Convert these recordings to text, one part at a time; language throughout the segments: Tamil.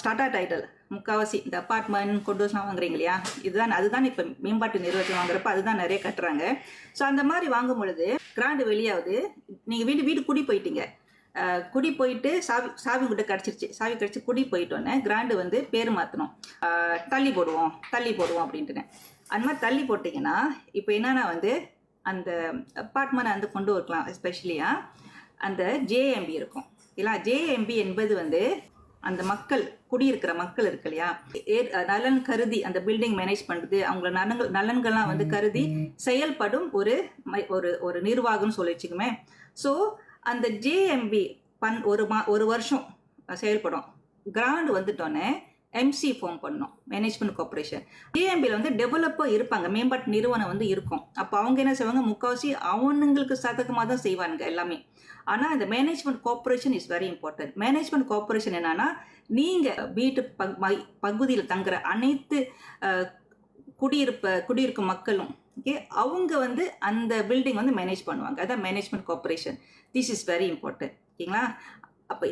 ஸ்டாட்டா டைட்டில் முக்காவாசி இந்த அப்பார்ட்மெண்ட் கொண்டோஸ்லாம் வாங்குறீங்க இல்லையா? இதுதான் அதுதான் இப்போ மேம்பாட்டு நிறுவனத்தில் வாங்குறப்ப அதுதான் நிறைய கட்டுறாங்க. ஸோ அந்த மாதிரி வாங்கும் பொழுது கிராண்டு வெளியாவது நீங்கள் வீடு வீடு குடி போயிட்டீங்க. குடி போயிட்டு சாவி சாவி கிட்ட கிடச்சிருச்சு. சாவி கிடச்சி குடி போயிட்டோன்னே கிராண்டு வந்து பேர் மாற்றணும் தள்ளி போடுவோம் தள்ளி போடுவோம் அப்படின்ட்டுன்னு. அந்த மாதிரி தள்ளி போட்டிங்கன்னா இப்போ என்னென்னா வந்து அந்த அப்பார்ட்மெண்ட் வந்து கொண்டு வரலாம் எஸ்பெஷலியாக அந்த ஜேஎம்பி இருக்கும். இல்லை ஜேஎம்பி என்பது வந்து அந்த மக்கள் குடியிருக்கிற மக்கள் இருக்கு இல்லையா? ஏ- நலன் கருதி அந்த பில்டிங் மேனேஜ் பண்ணுறது அவங்கள நலன்கள் நலன்கள்லாம் வந்து கருதி செயல்படும் ஒரு மை- ஒரு ஒரு நிர்வாகம்னு சொல்லி வச்சுக்குமே ஸோ அந்த ஜேஎம்பி பன் ஒரு மா ஒரு வருஷம் செயல்படும். கிராண்ட் வந்துட்டோன்னே எம்சி ஃபார்ம் பண்ணோம் மேனேஜ்மெண்ட் கார்பரேஷன் டிஎம்பியில் வந்து டெவலப்பர் இருப்பாங்க மேம்பாட்டு நிறுவனம் வந்து இருக்கும். அப்போ அவங்க என்ன செய்வாங்க முக்கால்வாசி அவனுங்களுக்கு சாதகமாக தான் செய்வாங்க எல்லாமே. ஆனால் இந்த management corporation is very important management corporation என்னன்னா நீங்கள் வீட்டு பகுதியில் தங்குற அனைத்து குடியிருப்ப குடியிருக்கும் மக்களும் ஓகே அவங்க வந்து அந்த பில்டிங் வந்து மேனேஜ் பண்ணுவாங்க. அதான் management corporation this is very important ஓகேங்களா? அப்போ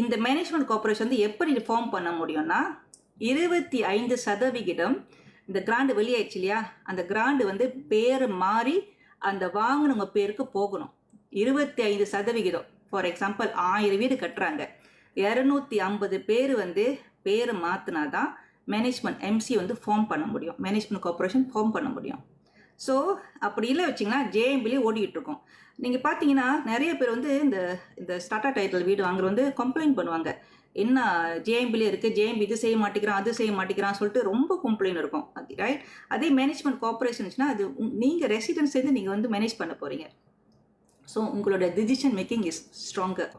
இந்த மேனேஜ்மெண்ட் கார்பரேஷன் வந்து எப்படி ஃபார்ம் பண்ண முடியும்னா இருபத்தி ஐந்து சதவிகிதம் இந்த கிராண்டு வெளியாயிடுச்சு இல்லையா? அந்த கிராண்டு வந்து பேர் மாறி அந்த வாங்கினவங்க பேருக்கு போகணும். இருபத்தி ஐந்து சதவிகிதம். ஃபார் எக்ஸாம்பிள் ஆயிரம் வீடு கட்டுறாங்க. இரநூத்தி ஐம்பது பேர் வந்து பேர் மாற்றினா தான் மேனேஜ்மெண்ட் எம்சி வந்து ஃபார்ம் பண்ண முடியும். மேனேஜ்மெண்ட் கார்பரேஷன் ஃபார்ம் பண்ண முடியும். ஸோ அப்படி இல்லை வச்சிங்கன்னா ஜேஎம்பிலே ஓடிக்கிட்டு இருக்கோம் நீங்கள் பார்த்தீங்கன்னா நிறைய பேர் வந்து இந்த இந்த ஸ்டாட்டா டைட்டில் வீடு வாங்குற வந்து கம்ப்ளைண்ட் பண்ணுவாங்க. என்ன ஜேஎம்பிலே இருக்குது ஜேஎம்பி இது செய்ய மாட்டேங்கிறான் அது செய்ய மாட்டேங்கிறான் சொல்லிட்டு ரொம்ப கம்ப்ளைண்ட் இருக்கும். ரைட் அதே மேனேஜ்மெண்ட் கார்பரேஷன்ஸ்னால் அது நீங்கள் ரெசிடென்ஸ் சேர்ந்து நீங்கள் வந்து மேனேஜ் பண்ண போகிறீங்க ஸோ உங்களோட டிசிஷன் மேக்கிங் இஸ் ஸ்ட்ராங்கர்